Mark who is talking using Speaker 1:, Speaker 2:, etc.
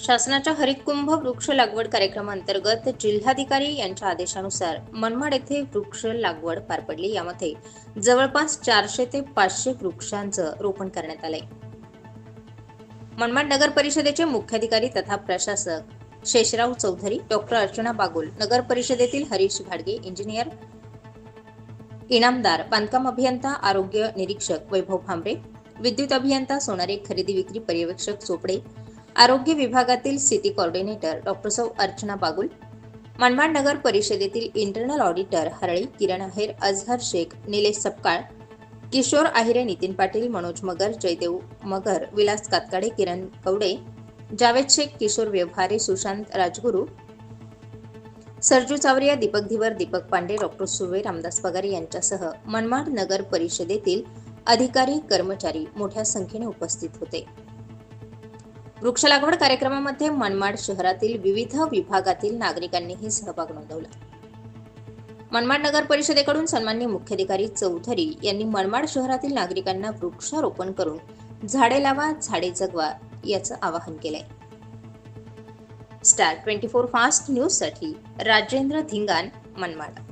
Speaker 1: शासनाच्या हरितकुंभ वृक्ष लागवड कार्यक्रमांतर्गत जिल्हाधिकारी यांच्या आदेशानुसार मनमाड येथे वृक्ष लागवड पार पडली. यामध्ये जवळपास चारशे ते पाचशे वृक्षांचं रोपण करण्यात आलंय. मनमाड नगर परिषदेचे मुख्याधिकारी तथा प्रशासक शेषराव चौधरी डॉक्टर अर्चना बागुल नगर परिषदेतील हरीश घाडगे इंजिनियर इनामदार बांधकाम अभियंता आरोग्य निरीक्षक वैभव भांबरे विद्युत अभियंता सोनारे खरेदी विक्री पर्यवेक्षक चोपडे आरोग्य विभागातील सिटी कोऑर्डिनेटर डॉक्टर सौ अर्चना बागुल मनमाड नगर परिषदेतील internal auditor Harali Kiran Aher Azhar Shaikh Nilesh Sapkal Kishor Ahire Nitin Patil Manoj Magar Jaydev Magar Vilas Katkade Kiran Kawade Javed Shaikh Kishor Vyavahare Sushant Rajguru Sarju Chavariya Deepak Dhivar Deepak Pande doctor Suve Ramdas Pagare यांच्यासह मनमाड नगर परिषदेतील अधिकारी कर्मचारी मोठ्या संख्येने उपस्थित होते. वृक्ष लागवड कार्यक्रमामध्ये मनमाड शहरातील विविध विभागातील नागरिकांनीही सहभाग नोंदवला. मनमाड नगर परिषदेकडून सन्मान्य मुख्याधिकारी चौधरी यांनी मनमाड शहरातील नागरिकांना वृक्षारोपण करून झाडे लावा झाडे जगवा याचं आवाहन केलंय. स्टार ट्वेंटी फोर फास्ट न्यूजसाठी राजेंद्र धिंगान मनमाड.